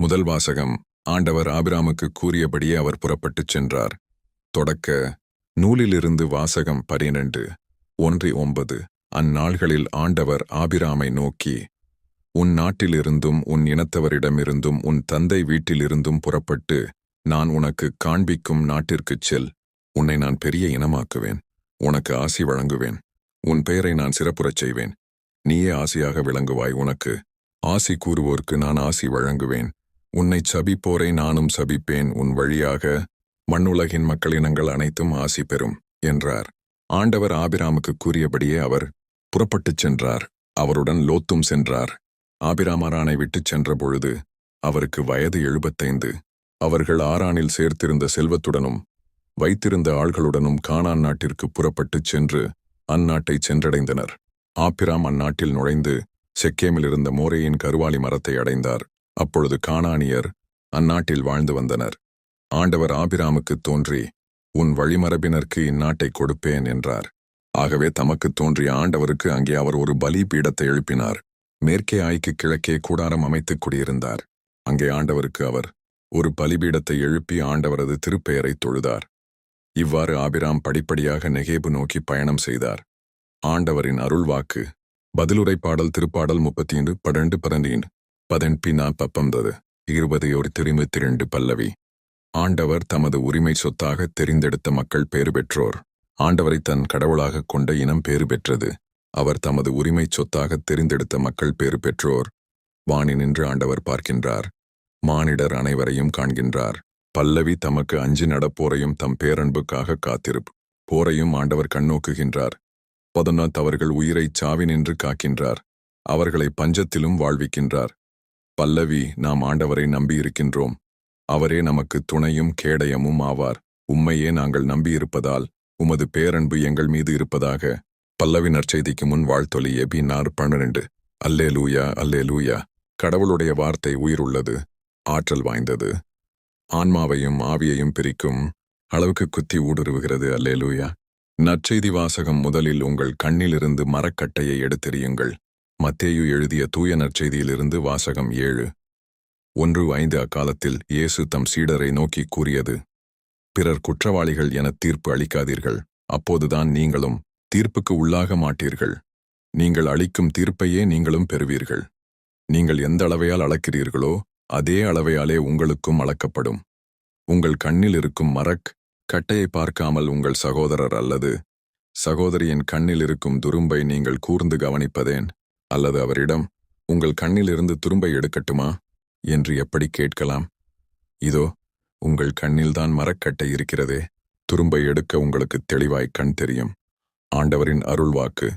முதல் வாசகம் ஆண்டவர் ஆபிராமுக்கு கூறியபடியே அவர் புறப்பட்டுச் சென்றார். தொடக்க நூலிலிருந்து வாசகம் பனிரெண்டு ஒன்று ஒன்பது அந்நாள்களில் ஆண்டவர் ஆபிராமை நோக்கி உன் நாட்டிலிருந்தும் உன் இனத்தவரிடமிருந்தும் உன் தந்தை வீட்டிலிருந்தும் புறப்பட்டு நான் உனக்கு காண்பிக்கும் நாட்டிற்குச் செல். உன்னை நான் பெரிய இனமாக்குவேன். உனக்கு ஆசி வழங்குவேன். உன் பெயரை நான் சிறப்புறச் செய்வேன். நீயே ஆசியாக விளங்குவாய் உனக்கு. ஆசி கூறுவோர்க்கு நான் ஆசி வழங்குவேன். உன்னைச் சபிப்போரை நானும் சபிப்பேன். உன் வழியாக மண்ணுலகின் மக்களினங்கள் அனைத்தும் ஆசி பெறும் என்றார். ஆண்டவர் ஆபிராமுக்கு கூறியபடியே அவர் புறப்பட்டுச் சென்றார். அவருடன் லோத்தும் சென்றார். ஆபிராமரானை விட்டுச் சென்ற பொழுது அவருக்கு வயது எழுபத்தைந்து. அவர்கள் ஆறானில் சேர்த்திருந்த செல்வத்துடனும் வைத்திருந்த ஆள்களுடனும் கானான் நாட்டிற்கு புறப்பட்டுச் சென்று அந்நாட்டைச் சென்றடைந்தனர். ஆபிராம் அந்நாட்டில் நுழைந்து செக்கேமில் இருந்த மோரேயின் கருவாலி மரத்தை அடைந்தார். அப்பொழுது காணானியர் அந்நாட்டில் வாழ்ந்து வந்தனர். ஆண்டவர் ஆபிராமுக்குத் தோன்றி உன் வழிமரபினருக்கு இந்நாட்டை கொடுப்பேன் என்றார். ஆகவே தமக்குத் தோன்றிய ஆண்டவருக்கு அங்கே அவர் ஒரு பலி பீடத்தை எழுப்பினார். மேற்கே ஆய்க்கு கிழக்கே கூடாரம் அமைத்துக் குடியிருந்தார். அங்கே ஆண்டவருக்கு அவர் ஒரு பலிபீடத்தை எழுப்பி ஆண்டவரது திருப்பெயரை தொழுதார். இவ்வாறு ஆபிராம் படிப்படியாக நெகேபு நோக்கி பயணம் செய்தார். ஆண்டவரின் அருள்வாக்கு பதிலுரை பாடல் திருப்பாடல் முப்பத்தி பன்னெண்டு பரந்தீன் பதன்பினா பப்பந்தது இருபது ஒரு திரும்பி பல்லவி. ஆண்டவர் தமது உரிமை சொத்தாக தெரிந்தெடுத்த மக்கள் பேறு பெற்றோர். ஆண்டவரை தன் கடவுளாகக் கொண்ட இனம் பேறு பெற்றது. அவர் தமது உரிமை சொத்தாக தெரிந்தெடுத்த மக்கள் பேறு பெற்றோர். வாணி நின்று ஆண்டவர் பார்க்கின்றார். மானிடர் அனைவரையும் காண்கின்றார். பல்லவி தமக்கு அஞ்சி நடப்போரையும் தம் பேரன்புக்காக காத்திருப் போரையும் ஆண்டவர் கண்ணோக்குகின்றார். பதனாத் அவர்கள் உயிரைச் சாவி நின்று காக்கின்றார். அவர்களை பஞ்சத்திலும் வாழ்விக்கின்றார். பல்லவி நாம் ஆண்டவரை நம்பியிருக்கின்றோம். அவரே நமக்கு துணையும் கேடயமும் ஆவார். உம்மையே நாங்கள் நம்பியிருப்பதால் உமது பேரன்பு எங்கள் மீது இருப்பதாக. பல்லவி நற்செய்திக்கு முன் வாழ்த்தொலி எபினார் பன்னிரண்டு. அல்லே லூயா அல்லே லூயா கடவுளுடைய வார்த்தை உயிருள்ளது ஆற்றல் வாய்ந்தது. ஆன்மாவையும் ஆவியையும் பிரிக்கும் அளவுக்கு குத்தி ஊடுருவுகிறது அல்லே லூயா நற்செய்தி வாசகம் முதலில் உங்கள் கண்ணிலிருந்து மரக்கட்டையை எடுத்தெறியுங்கள். மத்தேயு எழுதிய தூய நற்செய்தியிலிருந்து வாசகம் ஏழு. ஒன்று ஐந்து அக்காலத்தில் இயேசு தம் சீடரை நோக்கி கூறியது பிறர் குற்றவாளிகள் என தீர்ப்பு அளிக்காதீர்கள். அப்போதுதான் நீங்களும் தீர்ப்புக்கு உள்ளாக மாட்டீர்கள். நீங்கள் அளிக்கும் தீர்ப்பையே நீங்களும் பெறுவீர்கள். நீங்கள் எந்த அளவையால் அளக்கிறீர்களோ அதே அளவையாலே உங்களுக்கும் அளக்கப்படும். உங்கள் கண்ணில் இருக்கும் மரக் கட்டையை பார்க்காமல் உங்கள் சகோதரர் அல்லது சகோதரியின் கண்ணில் இருக்கும் துரும்பை நீங்கள் கூர்ந்து கவனிப்பதேன். அல்லது அவரிடம் உங்கள் கண்ணிலிருந்து துரும்பை எடுக்கட்டுமா? என்று எப்படி கேட்கலாம்? இதோ உங்கள் கண்ணில்தான் மரக்கட்டை இருக்கிறதே. துரும்பை எடுக்க உங்களுக்கு தெளிவாய் கண் தெரியும். ஆண்டவரின் அருள்வாக்கு